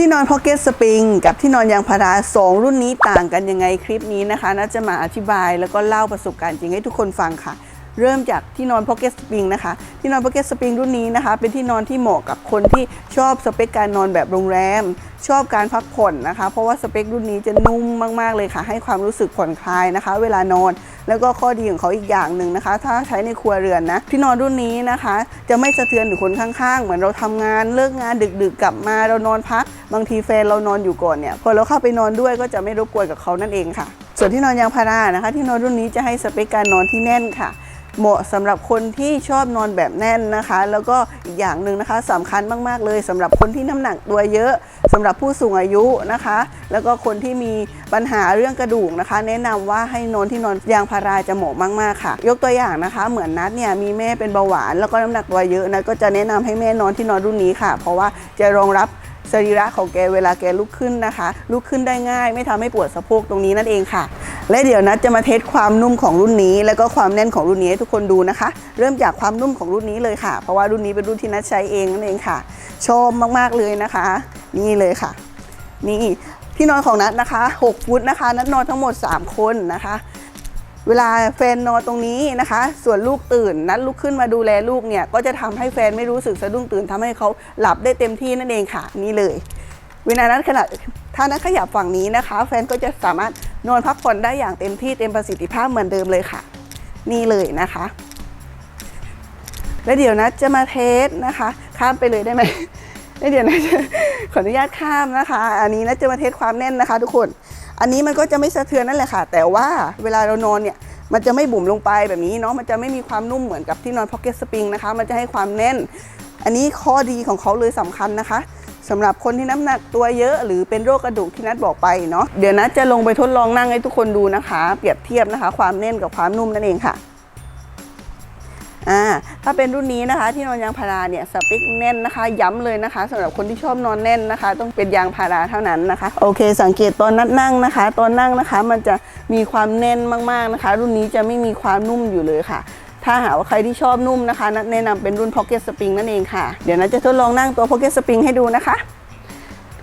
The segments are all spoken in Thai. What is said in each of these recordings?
ที่นอนพ็อกเก็ตสปริงกับที่นอนยางพาราสองรุ่นนี้ต่างกันยังไงคลิปนี้นะคะน่าจะมาอธิบายแล้วก็เล่าประสบการณ์จริงให้ทุกคนฟังค่ะ เริ่มจากที่นอนพ็อกเก็ตสปริงนะคะที่นอนพ็อกเก็ตสปริงรุ่นนี้นะคะ เป็นที่นอนที่เหมาะกับคนที่ชอบสเปคการนอนแบบโรงแรม ชอบการพักผ่อนนะคะ เพราะว่าสเปครุ่นนี้จะนุ่มมากๆเลยค่ะ ให้ความรู้สึกผ่อนคลายนะคะ เวลานอนแล้วก็ข้อดีของเขาอีกอย่างหนึ่งนะคะ ถ้าใช้ในครัวเรือนนะที่นอนรุ่นนี้นะคะ จะไม่สะเทือนถึงคนข้างๆ เหมือนเราทำงานเลิกงานดึกๆกลับมาเรานอนพัก บางทีแฟนเรานอนอยู่ก่อนเนี่ยพอเราเข้าไปนอนด้วยก็จะไม่รบกวนกับเขานั่นเองค่ะ ส่วนที่นอนยางพารานะคะ ที่นอนรุ่นนี้จะให้สเปคการนอนที่แน่นค่ะ เหมาะสำหรับคนที่ชอบนอนแบบแน่นนะคะ แล้วก็อีกอย่างหนึ่งนะคะสำคัญมากๆเลยสำหรับคนที่น้ำหนักตัวเยอะสำหรับผู้สูงอายุนะคะ แล้วก็คนที่มีปัญหาเรื่องกระดูกนะคะ แนะนำว่าให้นอนที่นอนยางพาราจะเหมาะมากๆค่ะ ยกตัวอย่างนะคะ เหมือนนัดเนี่ยมีแม่เป็นเบาหวาน แล้วก็น้ำหนักตัวเยอะนะก็จะแนะนำให้แม่นอนที่นอนรุ่นนี้ค่ะ เพราะว่าจะรองรับ สรีระของแกเวลาแกลุกขึ้นนะคะ ลุกขึ้นได้ง่าย ไม่ทำให้ปวดสะโพกตรงนี้นั่นเองค่ะ และเดี๋ยวนัดจะมาเทสความนุ่มของรุ่นนี้ แล้วก็ความแน่นของรุ่นนี้ให้ทุกคนดูนะคะ เริ่มจากความนุ่มของรุ่นนี้เลยค่ะ เพราะว่ารุ่นนี้เป็นรุ่นที่นัดใช้เองนั่นเองค่ะ ชอบมากๆเลยนะคะ นี่เลยค่ะ นี่ที่นอนของนัดนะคะ 6 ฟุตนะคะ นัดนอนทั้งหมด 3 คนนะคะ เวลาแฟนนอนตรงนี้นะคะ ส่วนลูกตื่นนัดลุกขึ้นมาดูแลลูกเนี่ยก็จะทำให้แฟนไม่รู้สึกสะดุ้งตื่นทำให้เขาหลับได้เต็มที่นั่นเองค่ะ นี่เลย เวลานั้นขณะถ้านัดขยับฝั่งนี้นะคะ แฟนก็จะสามารถนอนพักผ่อนได้อย่างเต็มที่เต็มประสิทธิภาพเหมือนเดิมเลยค่ะ นี่เลยนะคะ แล้วเดี๋ยวนัดจะมาเทสนะคะ ข้ามไปเลยได้ไหมแล้วเดี๋ยวนัดจะขออนุญาตข้ามนะคะ อันนี้นัดจะมาเทสความแน่นนะคะ ทุกคน อันนี้มันก็จะไม่สะเทือนนั่นแหละค่ะ แต่ว่าเวลาเรานอนเนี่ยมันจะไม่บุ๋มลงไปแบบนี้เนาะมันจะไม่มีความนุ่มเหมือนกับที่นอนพ็อกเก็ตสปริงนะคะ มันจะให้ความแน่น อันนี้ข้อดีของเขาเลยสำคัญนะคะสำหรับคนที่น้ำหนักตัวเยอะ หรือเป็นโรคกระดูกที่นัดบอกไปเนาะเดี๋ยวนัดจะลงไปทดลองนั่งให้ทุกคนดูนะคะ เปรียบเทียบนะคะ ความแน่นกับความนุ่มนั่นเองค่ะ อ่าถ้าเป็นรุ่นนี้นะคะที่นอนยางพาราเนี่ยสเปคแน่นนะคะ ย้ำเลยนะคะสำหรับคนที่ชอบนอนแน่นนะคะ ต้องเป็นยางพาราเท่านั้นนะคะ โอเค สังเกตตอนนัดนั่งนะคะ ตอนนั่งนะคะมันจะมีความแน่นมากๆนะคะ รุ่นนี้จะไม่มีความนุ่มอยู่เลยค่ะถ้าหากว่าใครที่ชอบนุ่มนะคะ แนะนำเป็นรุ่น Pocket Spring นั่นเองค่ะ เดี๋ยวนัดจะทดลองนั่งตัว Pocket Spring ให้ดูนะคะ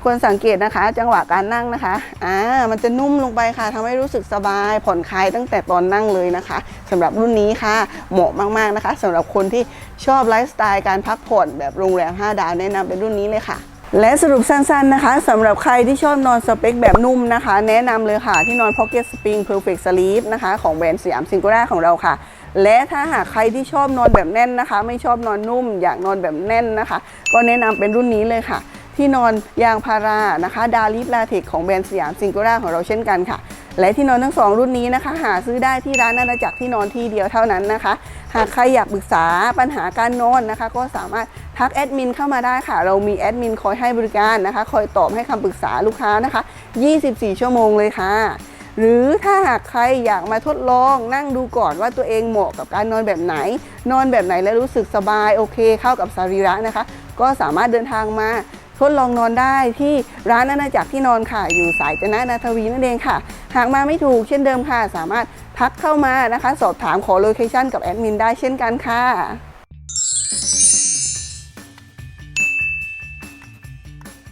ควรสังเกตนะคะ จังหวะการนั่งนะคะ อ่า มันจะนุ่มลงไปค่ะทำให้รู้สึกสบาย ผ่อนคลายตั้งแต่ตอนนั่งเลยนะคะสำหรับรุ่นนี้ค่ะ เหมาะมากๆนะคะสำหรับคนที่ชอบไลฟ์สไตล์การพักผ่อนแบบโรงแรม 5 ดาวแนะนำเป็นรุ่นนี้เลยค่ะและสรุปสั้นๆนะคะสำหรับใครที่ชอบนอนสเปคแบบนุ่มนะคะ แนะนำเลยค่ะที่นอน Pocket Spring Perfect Sleep นะคะ ของแบรนด์สยามซิง g ก l a ของเราค่ะ และถ้าหากใครที่ชอบนอนแบบแน่นนะคะ ไม่ชอบนอนนุ่ม อยากนอนแบบแน่นนะคะ ก็แนะนำเป็นรุ่นนี้เลยค่ะ ที่นอนยางพารานะคะดาลิฟลาเทคของแบรนด์สยามซิง g ก l a ของเราเช่นกันค่ะ และที่นอนทั้งสองรุ่นนี้นะคะ หาซื้อได้ที่ร้านอาณาจักรที่นอนที่เดียวเท่านั้นนะคะ หากใครอยากปรึกษาปัญหาการนอนนะคะ ก็สามารถทักแอดมินเข้ามาได้ค่ะ เรามีแอดมินคอยให้บริการนะคะ คอยตอบให้คำปรึกษาลูกค้านะคะ 24 ชั่วโมงเลยค่ะหรือถ้าหากใครอยากมาทดลองนั่งดูก่อนว่าตัวเองเหมาะกับการนอนแบบไหน นอนแบบไหนแล้วรู้สึกสบายโอเคเข้ากับสรีระนะคะ ก็สามารถเดินทางมา ทดลองนอนได้ที่ร้านอาณาจักรที่นอนค่ะ อยู่สายจนะนาทวีนั่นเองค่ะ หากมาไม่ถูกเช่นเดิมค่ะ สามารถทักเข้ามานะคะ สอบถามขอโลเคชั่นกับแอดมินได้เช่นกันค่ะ